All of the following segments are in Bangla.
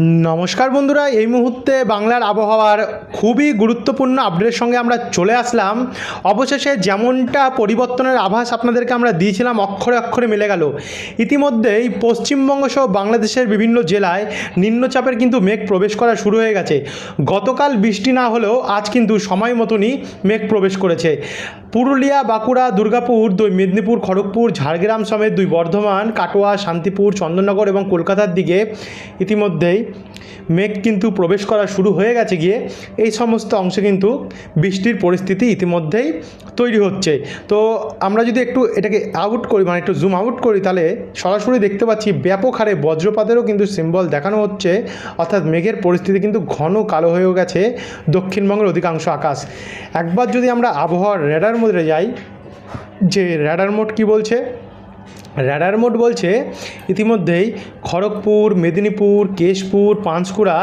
নমস্কার বন্ধুরা, এই মুহূর্তে বাংলার আবহাওয়ার খুবই গুরুত্বপূর্ণ আপডেটের সঙ্গে আমরা চলে আসলাম। অবশেষে যেমনটা পরিবর্তনের আভাস আপনাদেরকে আমরা দিয়েছিলাম, অক্ষরে অক্ষরে মিলে গেল। ইতিমধ্যেই পশ্চিমবঙ্গ সহ বাংলাদেশের বিভিন্ন জেলায় নিম্নচাপের কিন্তু মেঘ প্রবেশ করা শুরু হয়ে গেছে। গতকাল বৃষ্টি না হলেও আজ কিন্তু সময় মতনই মেঘ প্রবেশ করেছে। পুরুলিয়া, বাঁকুড়া, দুর্গাপুর, দুই মেদিনীপুর, খড়গপুর, ঝাড়গ্রাম সমেত দুই বর্ধমান, কাটোয়া, শান্তিপুর, চন্দননগর এবং কলকাতার দিকে ইতিমধ্যেই মেঘ কিন্তু প্রবেশ করা শুরু হয়ে গেছে গিয়ে এই সমস্ত অংশে কিন্তু বৃষ্টির পরিস্থিতি ইতিমধ্যেই তৈরি হচ্ছে। তো আমরা যদি একটু এটাকে আউট করি মানে একটু জুম আউট করি, তাহলে সরাসরি দেখতে পাচ্ছি ব্যাপক হারে বজ্রপাতেরও কিন্তু সিম্বল দেখানো হচ্ছে। অর্থাৎ মেঘের পরিস্থিতি কিন্তু ঘন কালো হয়েও গেছে দক্ষিণবঙ্গের অধিকাংশ আকাশ। একবার যদি আমরা আবহাওয়ার রেডার মধ্যে যাই, যে র্যাডার মোড কী বলছে? র্যাডার মোড বলছে, ইতিমধ্যেই খড়গপুর, মেদিনীপুর, কেশপুর, পাঁশকুড়া,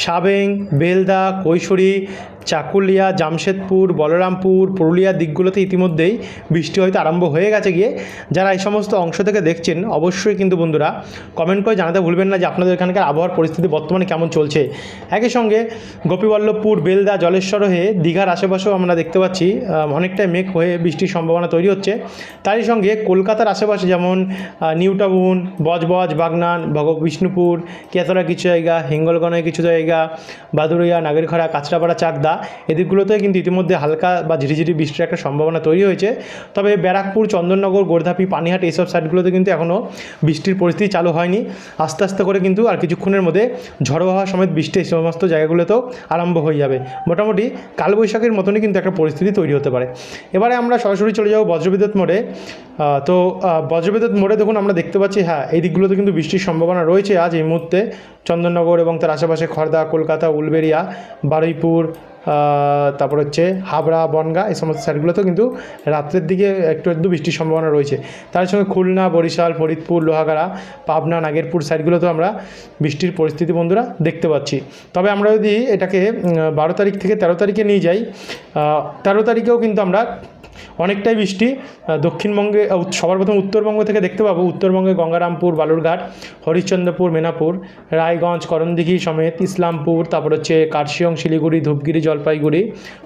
সাবেং, বেলদা, কৈশোরী চাকুলিয়া জামশেদপুর বলরামপুর পুরুলিয়ার দিকগুলোতে ইতিমধ্যেই বৃষ্টি হয়তো আরম্ভ হয়ে গেছে গিয়ে। যারা এই সমস্ত অংশ থেকে দেখছেন অবশ্যই কিন্তু বন্ধুরা কমেন্ট করে জানাতে ভুলবেন না যে আপনাদের এখানকার আবহাওয়ার পরিস্থিতি বর্তমানে কেমন চলছে। একই সঙ্গে গোপীবল্লভপুর বেলদা জলেশ্বর হয়ে দীঘার আশেপাশেও আমরা দেখতে পাচ্ছি অনেকটাই মেঘ হয়ে বৃষ্টির সম্ভাবনা তৈরি হচ্ছে। তারই সঙ্গে কলকাতার আশেপাশে যেমন আহ, নিউ টাউন বজবজ বাগনান ভগ বিষ্ণুপুর কেতরা কিছু জায়গা হিঙ্গলগনের কিছু জায়গা বাদুরিয়া নাগেরখরা কাঁচরাপাড়া চাকদা এদিকগুলোতে কিন্তু ইতিমধ্যে হালকা বা ঝিরিঝিরি বৃষ্টির একটা সম্ভাবনা তৈরি হয়েছে। তবে ব্যারাকপুর, চন্দননগর, গোর্ধাপি, পানিহাট এইসব সাইডগুলোতে কিন্তু এখনও বৃষ্টির পরিস্থিতি চালু হয়নি। আস্তে আস্তে করে কিন্তু আর কিছুক্ষণের মধ্যে ঝড়ো হওয়া সমেত বৃষ্টি এই সমস্ত জায়গাগুলোতেও আরম্ভ হয়ে যাবে। মোটামুটি কালবৈশাখীর মতনই কিন্তু একটা পরিস্থিতি তৈরি হতে পারে। এবারে আমরা সরাসরি চলে যাব বজ্রবিদ্যুৎ মোড়ে। তো বজ্রবিদ্যুৎ মোড়ে দেখুন আমরা দেখতে পাচ্ছি হ্যাঁ এই দিকগুলোতে কিন্তু বৃষ্টির সম্ভাবনা রয়েছে আজ এই মুহূর্তে। চন্দননগর এবং তার আশেপাশে খড়দা কলকাতা, উলবেড়িয়া, বারুইপুর তারপর হচ্ছে হাবড়া, বনগা, এই সমস্ত সাইডগুলোতেও কিন্তু রাত্রের দিকে একটু একটু বৃষ্টির সম্ভাবনা রয়েছে। তার সঙ্গে খুলনা, বরিশাল, ফরিদপুর, লোহাগাড়া, পাবনা, নাগেরপুর সাইডগুলোতেও আমরা বৃষ্টির পরিস্থিতি বন্ধুরা দেখতে পাচ্ছি। তবে আমরা যদি এটাকে বারো তারিখ থেকে তেরো তারিখে নিয়ে যাই তেরো তারিখেও কিন্তু আমরা অনেকটাই বৃষ্টি দক্ষিণবঙ্গে সবার প্রথম উত্তরবঙ্গ থেকে দেখতে পাবো। উত্তরবঙ্গে গঙ্গারামপুর, বালুরঘাট, হরিশ্চন্দ্রপুর, মেনাপুর রায়গঞ্জ করণদিঘি সমেত ইসলামপুর, তারপর হচ্ছে কার্শিয়ং, শিলিগুড়ি, ধূপগিরি, জলপাইগুড়ি,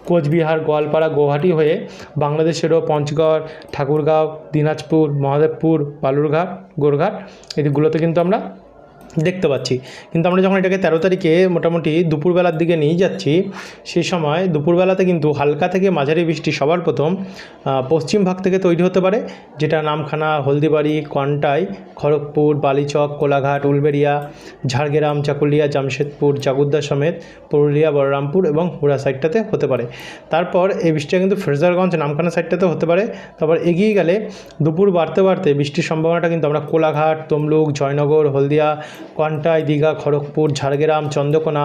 কোচবিহার, গোয়ালপাড়া, গৌহাটি হয়ে বাংলাদেশেরও পঞ্চগড়, ঠাকুরগাঁও, দিনাজপুর, মহাদেবপুর, বালুরঘাট, গোরঘাট, এদিকগুলোতে কিন্তু আমরা দেখতে পাচ্ছি। কিন্তু আমরা যখন এটাকে তেরো তারিখে মোটামুটি দুপুরবেলার দিকে নিয়ে যাচ্ছি, সেই সময় দুপুরবেলাতে কিন্তু হালকা থেকে মাঝারি বৃষ্টি সবার প্রথম পশ্চিম ভাগ থেকে তৈরি হতে পারে, যেটা নামখানা, হলদিবাড়ি কন্টাই খড়গপুর, বালিচক, কোলাঘাট, উলবেড়িয়া, ঝাড়গ্রাম, চাকুলিয়া, জামশেদপুর, জাগুদ্দা সমেত পুরুলিয়া, বলরামপুর এবং হুড়া সাইডটাতে হতে পারে। তারপর এই বৃষ্টিটা কিন্তু ফ্রেজারগঞ্জ নামখানা সাইডটাতে হতে পারে। তারপর এগিয়ে গেলে দুপুর বাড়তে বাড়তে বৃষ্টির সম্ভাবনাটা কিন্তু আমরা কোলাঘাট, তমলুক, জয়নগর, হলদিয়া কন্টাই, দীঘা, খড়গপুর, ঝাড়গ্রাম, চন্দ্রকোনা,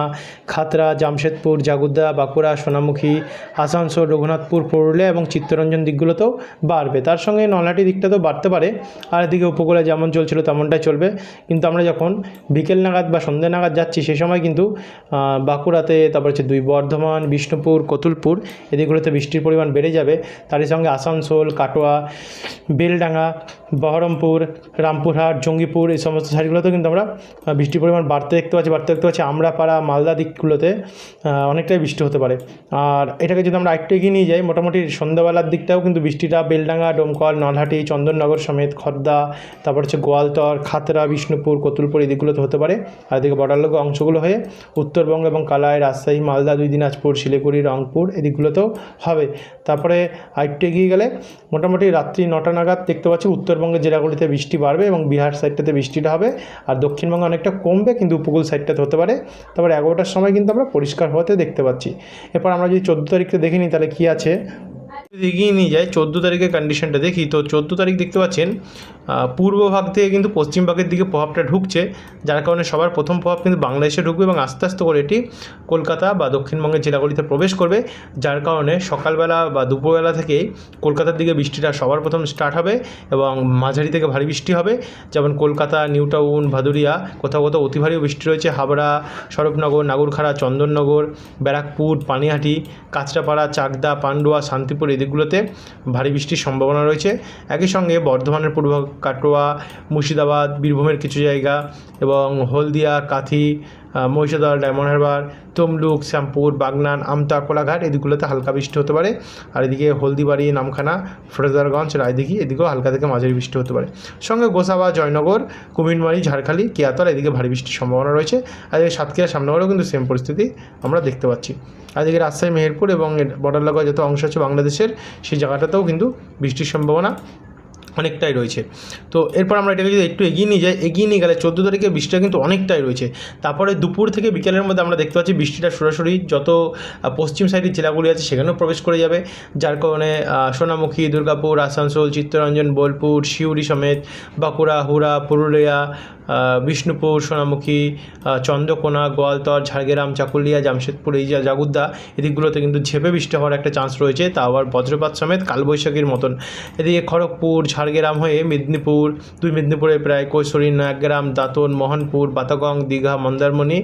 খাতরা, জামশেদপুর জাগুদ্দা বাঁকুড়া, সোনামুখী, আসানসোল, রঘুনাথপুর, পুরুলিয়া এবং চিত্তরঞ্জন দিকগুলোতেও বাড়বে। তার সঙ্গে নলহাটি তো বাড়তে পারে, আর এদিকে উপকূলে যেমন চলছিল তেমনটাই চলবে। কিন্তু আমরা যখন বিকেল নাগাদ বা সন্ধ্যে নাগাদ যাচ্ছি, সে সময় কিন্তু বাঁকুড়াতে, তারপর হচ্ছে দুই বর্ধমান, বিষ্ণুপুর, কতুলপুর, এদিকগুলোতে বৃষ্টির পরিমাণ বেড়ে যাবে। তারই সঙ্গে আসানসোল, কাটোয়া, বেলডাঙ্গা বহরমপুর, রামপুরহাট, জঙ্গিপুর এই সমস্ত সাইডগুলোতেও কিন্তু আমরা বৃষ্টির পরিমাণ বাড়তে দেখতে পাচ্ছি, বাড়তে দেখতে পাচ্ছি আমরাপাড়া, মালদা দিকগুলোতে অনেকটাই বৃষ্টি হতে পারে। আর এটাকে যদি আমরা একটু এগিয়ে নিয়ে যাই, মোটামুটি সন্ধ্যাবেলার দিকটাও কিন্তু বৃষ্টিটা বেলডাঙ্গা, ডোমকল, নলহাটি, চন্দননগর সমেত খর্দা, তারপর হচ্ছে গোয়ালতর, খাতরা, বিষ্ণুপুর, কতুলপুর এই দিকগুলোতে হতে পারে। আর এদিকে বর্ডারলঙ্গ অংশগুলো হয়ে উত্তরবঙ্গ এবং কালাই রাজশাহী, মালদা, দুই দিনাজপুর, শিলিগুড়ি, রংপুর এদিকগুলোতেও হবে। তারপরে আরেকটু এগিয়ে গেলে মোটামুটি রাত্রি নটা নাগাদ দেখতে পাচ্ছি উত্তরবঙ্গের জেলাগুলিতে বৃষ্টি বাড়বে এবং বিহার সাইডটাতে বৃষ্টিটা হবে। আর দক্ষিণবঙ্গে অনেকটা কমবে, কিন্তু উপকূল সাইডটাতে হতে পারে। তারপর এগারোটার সময় কিন্তু আমরা পরিষ্কার হতে দেখতে পাচ্ছি। এরপর আমরা যদি চোদ্দ তারিখে দেখে নিই, তাহলে কী আছে? এগিয়ে নিয়ে যায়, চোদ্দ তারিখের কন্ডিশনটা দেখি। তো চোদ্দ তারিখ দেখতে পাচ্ছেন পূর্ব ভাগ থেকে কিন্তু পশ্চিম ভাগের দিকে প্রভাবটা ঢুকছে, যার কারণে সবার প্রথম প্রভাব কিন্তু বাংলাদেশে ঢুকবে এবং আস্তে আস্তে করে এটি কলকাতা বা দক্ষিণবঙ্গের জেলাগুলিতে প্রবেশ করবে, যার কারণে সকালবেলা বা দুপুরবেলা থেকেই কলকাতার দিকে বৃষ্টিটা সবার প্রথম স্টার্ট হবে এবং মাঝারি থেকে ভারী বৃষ্টি হবে। যেমন কলকাতা, নিউ টাউন, ভাদুরিয়া, কোথাও কোথাও অতি ভারী বৃষ্টি রয়েছে। হাবড়া, স্বরূপনগর, নাগরখাড়া, চন্দননগর, ব্যারাকপুর, পানিহাটি, কাঁচরাপাড়া, চাকদা, পান্ডুয়া, শান্তিপুর এদিকগুলোতে ভারী বৃষ্টির সম্ভাবনা রয়েছে। একই সঙ্গে বর্ধমানের পূর্ব কাটোয়া, মুর্শিদাবাদ, বীরভূমের কিছু জায়গা এবং হলদিয়া, কাথি মহিষাদল, ডায়মন্ড হারবার, তমলুক, শ্যামপুর, বাগনান, আমতা, কোলাঘাট, এদিকগুলোতে হালকা বৃষ্টি হতে পারে। আর এদিকে হলদিবাড়ি, নামখানা, ফ্রেজারগঞ্জ, রায়দিঘি, এদিকেও হালকা থেকে মাঝারি বৃষ্টি হতে পারে। সঙ্গে গোসাবা, জয়নগর কুমিরমারি ঝাড়খালি, কেয়াতলা, এদিকে ভারী বৃষ্টির সম্ভাবনা রয়েছে। আর এদিকে সাতক্ষীরা সামনেগড়েও কিন্তু সেম পরিস্থিতি আমরা দেখতে পাচ্ছি। আর এদিকে রাজশাহী, মেহেরপুর এবং বর্ডার লাগোয়া যত অংশ আছে বাংলাদেশের, সেই জায়গাটাতেও কিন্তু বৃষ্টির সম্ভাবনা অনেকটাই রয়েছে। তো এরপর আমরা এটাকে যদি একটু এগিয়ে নিয়ে যাই, এগিয়ে নিয়ে গেলে চোদ্দ তারিখে বৃষ্টিটা কিন্তু অনেকটাই রয়েছে। তারপরে দুপুর থেকে বিকেলের মধ্যে আমরা দেখতে পাচ্ছি বৃষ্টিটা সরাসরি যত পশ্চিম সাইডের জেলাগুলি আছে সেখানেও প্রবেশ করে যাবে। যার কারণে সোনামুখী, দুর্গাপুর, আসানসোল, চিত্তরঞ্জন, বোলপুর, সিউড়ি সমেত, বাঁকুড়া, হুড়া, পুরুলিয়া বিষ্ণুপুর, সোনামুখী চন্দ্রকোনা, গোয়ালতর, ঝাড়গ্রাম, চাকুলিয়া, জামশেদপুর, এই জাগুদ্দা, এদিকগুলোতে কিন্তু ঝেপে বৃষ্টি হওয়ার একটা চান্স রয়েছে। তা আবার বজ্রপাত সমেত কালবৈশাখীর মতন। এদিকে খড়গপুর ঝাড়গ্রাম হয়ে মেদিনীপুর, দুই মেদিনীপুরে প্রায় কৈশোরী নয়াগ্রাম দাঁতন, মোহনপুর বাতাগং দীঘা, মন্দারমণি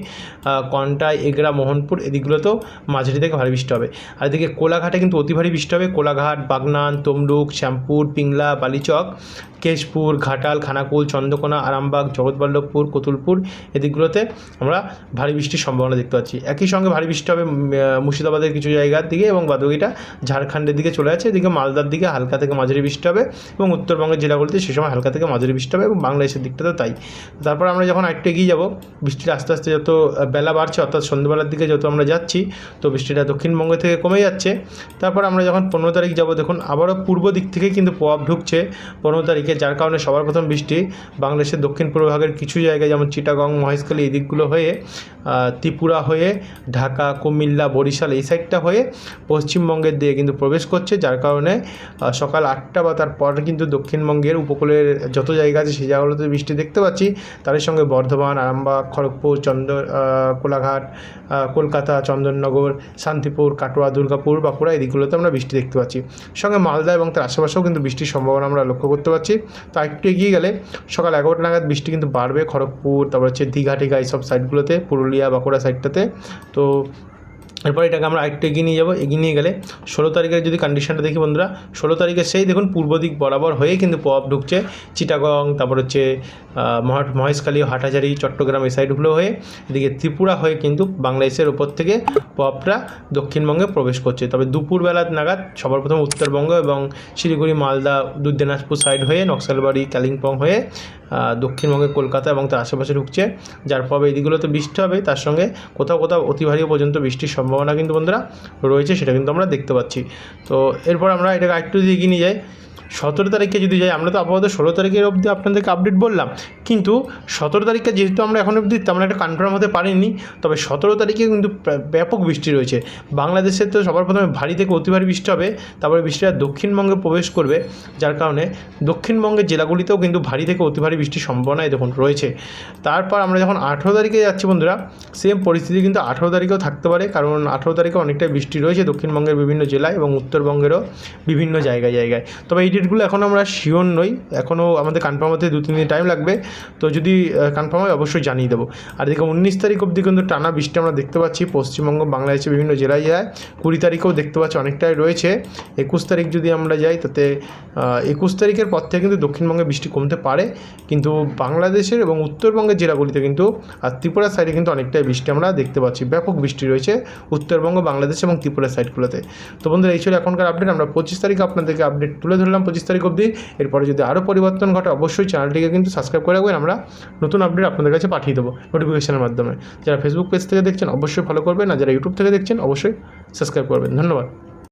কন্টাই, এগরা, মোহনপুর এদিকগুলোতেও মাঝারি থেকে ভারী বৃষ্টি হবে। আর এদিকে কোলাঘাটে কিন্তু অতি ভারী বৃষ্টি হবে। কোলাঘাট, বাগনান, তমলুক, শ্যামপুর, পিংলা, বালিচক, কেশপুর, ঘাটাল, খানাকুল, চন্দ্রকোনা, আরামবাগ, জগৎবল্লভপুর, কতুলপুর এদিকগুলোতে আমরা ভারী বৃষ্টির সম্ভাবনা দেখতে পাচ্ছি। একই সঙ্গে ভারী বৃষ্টি হবে মুর্শিদাবাদের কিছু জায়গার দিকে এবং বাদবাকিটা ঝাড়খণ্ডের দিকে চলে যাচ্ছে। এদিকে মালদার দিকে হালকা থেকে মাঝারি বৃষ্টি হবে এবং উত্তরবঙ্গের জেলাগুলিতে সে সময় হালকা থেকে মাঝারি বৃষ্টি হবে এবং বাংলাদেশের দিকটাতেও তাই। তারপর আমরা যখন আরেকটু এগিয়ে যাব বৃষ্টিটা আস্তে আস্তে যত বেলা বাড়ছে, অর্থাৎ সন্ধ্যেবেলার দিকে যত আমরা যাচ্ছি, তো বৃষ্টিটা দক্ষিণবঙ্গ থেকে কমে যাচ্ছে। তারপর আমরা যখন পনেরো তারিখ যাব, দেখুন আবারও পূর্ব দিক থেকে কিন্তু প্রভাব ঢুকছে পনেরো তারিখে, যার কারণে সবার প্রথম বৃষ্টি বাংলাদেশের দক্ষিণ পূর্ব ভাগের কিছু জায়গায়, যেমন চিটাগং, মহেশখালী এই দিকগুলো হয়ে ত্রিপুরা হয়ে, ঢাকা, কুমিল্লা, বরিশাল এই সাইডটা হয়ে পশ্চিমবঙ্গের দিকে কিন্তু প্রবেশ করছে, যার কারণে সকাল আটটা বা তারপর কিন্তু দক্ষিণবঙ্গের উপকূলের যত জায়গা আছে সেই জায়গাগুলোতে বৃষ্টি দেখতে পাচ্ছি। তার সঙ্গে বর্ধমান, আরামবাগ, খড়গপুর চন্দ্র কোলাঘাট কলকাতা, চন্দননগর, শান্তিপুর, কাটোয়া, দুর্গাপুর বাঁকুড়া এই দিকগুলোতে আমরা বৃষ্টি দেখতে পাচ্ছি। সঙ্গে মালদা এবং তার আশেপাশেও কিন্তু বৃষ্টির সম্ভাবনা আমরা লক্ষ্য করতে পারছি। তো একটু এগিয়ে গেলে সকাল এগারোটা নাগাদ বৃষ্টি কিন্তু বাড়বে খড়গপুর, তারপর হচ্ছে দীঘা টিঘা এইসব সাইডগুলোতে পুরুলিয়া, বাঁকুড়া সাইডটাতে তো এরপর এটাকে আমরা আরেকটু এগিয়ে নিয়ে যাব। এগিয়ে নিয়ে গেলে ষোলো তারিখের যদি কন্ডিশনটা দেখি বন্ধুরা, ষোলো তারিখে সেই দেখুন পূর্ব দিক বরাবর হয়ে কিন্তু প্রভাব ঢুকছে। চিটাগং, তারপর হচ্ছে মহেশখালী, হাটাজারি, চট্টগ্রাম এই সাইডগুলো হয়ে এদিকে ত্রিপুরা হয়ে কিন্তু বাংলাদেশের উপর থেকে প্রভাবটা দক্ষিণবঙ্গে প্রবেশ করছে। তবে দুপুরবেলা নাগাদ সবার প্রথম উত্তরবঙ্গ এবং শিলিগুড়ি, মালদা দিনাজপুর সাইড হয়ে নকশালবাড়ি, কালিম্পং হয়ে দক্ষিণবঙ্গে কলকাতা এবং তার আশেপাশে ঢুকছে। যার ফলে এদিকগুলোতে বৃষ্টি হবে। তার সঙ্গে কোথাও কোথাও অতি ভারী পর্যন্ত বৃষ্টির সম্ভাবনা কিন্তু বন্ধুরা রয়েছে, সেটা কিন্তু আমরা দেখতে পাচ্ছি। তো এরপর আমরা এটাকে একটু যদি এগিয়ে নিয়ে যাই। সতেরো তারিখে যদি যাই, আমরা তো আপাতত ষোলো তারিখের অবধি আপনাদেরকে আপডেট বললাম। কিন্তু সতেরো তারিখে যেহেতু আমরা এখন অবধি তেমন একটা কনফার্ম হতে পারিনি, তবে সতেরো তারিখে কিন্তু ব্যাপক বৃষ্টি রয়েছে। বাংলাদেশে তো সবার প্রথমে ভারী থেকে অতি ভারী বৃষ্টি হবে, তারপরে বৃষ্টিটা দক্ষিণবঙ্গে প্রবেশ করবে, যার কারণে দক্ষিণবঙ্গের জেলাগুলিতেও কিন্তু ভারী থেকে অতি ভারী বৃষ্টির সম্ভাবনা দেখুন রয়েছে। তারপর আমরা যখন আঠেরো তারিখে যাচ্ছি বন্ধুরা সেম পরিস্থিতি কিন্তু আঠেরো তারিখেও থাকতে পারে, কারণ আঠেরো তারিখে অনেকটাই বৃষ্টি রয়েছে দক্ষিণবঙ্গের বিভিন্ন জেলায় এবং উত্তরবঙ্গেরও বিভিন্ন জায়গায় জায়গায়। তবে এই ডেটগুলো এখন আমরা শিওর নই। এখনও আমাদের কনফার্ম হতে দু তিন দিন টাইম লাগবে। তো যদি কনফার্ম হয় অবশ্যই জানিয়ে দেবো। আর এদিকে উনিশ তারিখ অবধি কিন্তু টানা বৃষ্টি আমরা দেখতে পাচ্ছি। পশ্চিমবঙ্গ বাংলাদেশের বিভিন্ন জেলায় যায়। কুড়ি তারিখেও দেখতে পাচ্ছি অনেকটাই রয়েছে। একুশ তারিখ যদি আমরা যাই, তাতে একুশ তারিখের পর থেকে কিন্তু দক্ষিণবঙ্গে বৃষ্টি কমতে পারে। কিন্তু বাংলাদেশের এবং উত্তরবঙ্গের জেলাগুলিতে কিন্তু, আর ত্রিপুরার সাইডে কিন্তু অনেকটাই বৃষ্টি আমরা দেখতে পাচ্ছি। ব্যাপক বৃষ্টি রয়েছে উত্তরবঙ্গ, বাংলাদেশ এবং ত্রিপুরার সাইডগুলোতে তো বন্ধুরা, এই ছিল এখনকার আপডেট আমরা পঁচিশ তারিখ আপনাদেরকে আপডেট তুলে ধরলাম। পঁচিশ তারিখ অবধি। এরপরে যদি আরও পরিবর্তন ঘটে, অবশ্যই চ্যানেলটিকে কিন্তু সাবস্ক্রাইব করে রাখবেন। আমরা নতুন আপডেট আপনাদের কাছে পাঠিয়ে দেবো নোটিফিকেশনের মাধ্যমে। যারা ফেসবুক পেজ থেকে দেখছেন, অবশ্যই ফলো করবেন। আর যারা ইউটিউব থেকে দেখছেন, অবশ্যই সাবস্ক্রাইব করবেন। ধন্যবাদ।